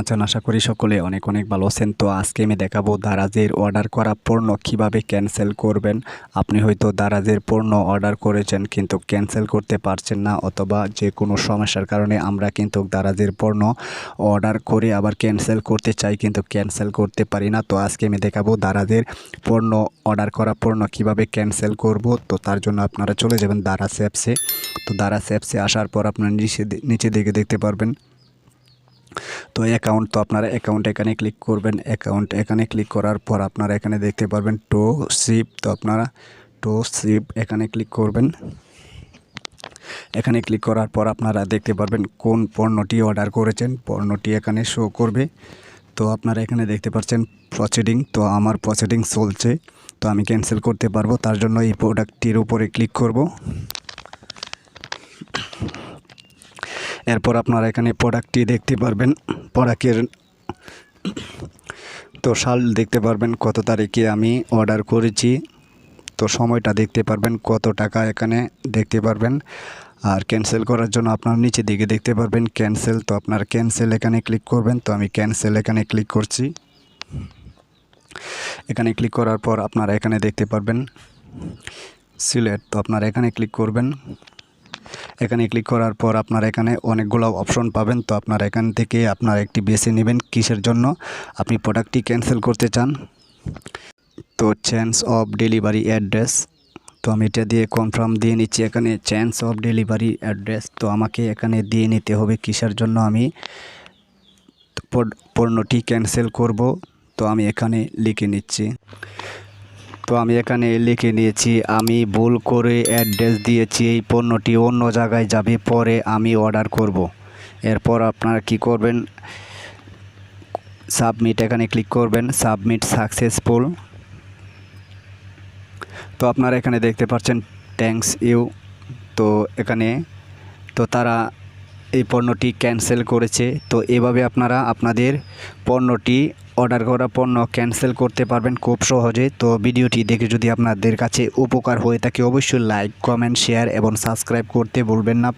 আছেন আশা করি সকলে অনেক অনেক ভালো আছেন। তো আজকে আমি দেখাবো দারাজের অর্ডার করা পণ্য কীভাবে ক্যান্সেল করবেন। আপনি হয়তো দারাজের পণ্য অর্ডার করেছেন কিন্তু ক্যান্সেল করতে পারছেন না অথবা যে কোনো সমস্যার কারণে আমরা কিন্তু দারাজের পণ্য অর্ডার করে আবার ক্যান্সেল করতে চাই কিন্তু ক্যান্সেল করতে পারি না। তো আজকে আমি দেখাবো দারাজের পণ্য অর্ডার করা পণ্য কীভাবে ক্যান্সেল করব। তো তার জন্য আপনারা চলে যাবেন দারাজ অ্যাপসে তো দারাজ অ্যাপসে আসার পর আপনারা নিচে নিচে দিকে দেখতে পারবেন। তো অ্যাকাউন্ট তো আপনারা অ্যাকাউন্ট এখানে ক্লিক করবেন। অ্যাকাউন্ট এখানে ক্লিক করার পর আপনারা এখানে দেখতে পারবেন টো সিপ তো আপনারা টো সিপ এখানে ক্লিক করবেন। এখানে ক্লিক করার পর আপনারা দেখতে পারবেন কোন পণ্যটি অর্ডার করেছেন। পণ্যটি এখানে শো করবে। তো আপনারা এখানে দেখতে পাচ্ছেন প্রসিডিং তো আমার প্রসিডিং চলছে। তো আমি ক্যান্সেল করতে পারব। তার জন্য এই প্রোডাক্টটির উপরে ক্লিক করব। এরপর আপনারা এখানে প্রোডাক্টটি দেখতে পারবেন। প্রোডাক্টের তো সাল দেখতে পারবেন কত তারিখে আমি অর্ডার করেছি। তো সময়টা দেখতে পারবেন কত টাকা এখানে দেখতে পারবেন। আর ক্যান্সেল করার জন্য আপনার নিচে দিকে দেখতে পারবেন ক্যান্সেল। তো আপনার ক্যান্সেল এখানে ক্লিক করবেন। তো আমি ক্যান্সেল এখানে ক্লিক করছি। এখানে ক্লিক করার পর আপনারা এখানে দেখতে পারবেন সিলেট তো আপনারা এখানে ক্লিক করবেন। এখানে ক্লিক করার পর আপনারা এখানে অনেকগুলো অপশন পাবেন। তো আপনারা এখান থেকে আপনার একটি বেছে নেবেন কিসের জন্য? আপনি প্রোডাক্টটি ক্যান্সেল করতে চান। তো চেঞ্জ অফ ডেলিভারি অ্যাড্রেস তো আমি এটা দিয়ে কনফার্ম দিয়ে নিচ্ছি এখানে চেঞ্জ অফ ডেলিভারি অ্যাড্রেস তো আমাকে এখানে দিয়ে নিতে হবে কিসের জন্য আমি পণ্যটি ক্যান্সেল করব। তো আমি এখানে লিখে নিচ্ছি। তো আমি এখানে লিখে নিয়েছি, আমি ভুল করে অ্যাড্রেস দিয়েছি, এই পণ্যটি অন্য জায়গায় যাবে, পরে আমি অর্ডার করব। এরপর আপনারা কি করবেন? সাবমিট এখানে ক্লিক করবেন সাবমিট সাকসেসফুল তো আপনারা এখানে দেখতে পাচ্ছেন থ্যাঙ্কস ইউ তো এখানে, তো তারা এই পণ্যটি ক্যান্সেল করেছে। তো এভাবে আপনারা আপনাদের পণ্যটি অর্ডার করা পণ্য ক্যান্সেল করতে পারবেন খুব সহজে। তো ভিডিওটি দেখে যদি আপনাদের কাছে উপকার হয়ে থাকে, অবশ্যই লাইক, কমেন্ট, শেয়ার এবং সাবস্ক্রাইব করতে ভুলবেন না।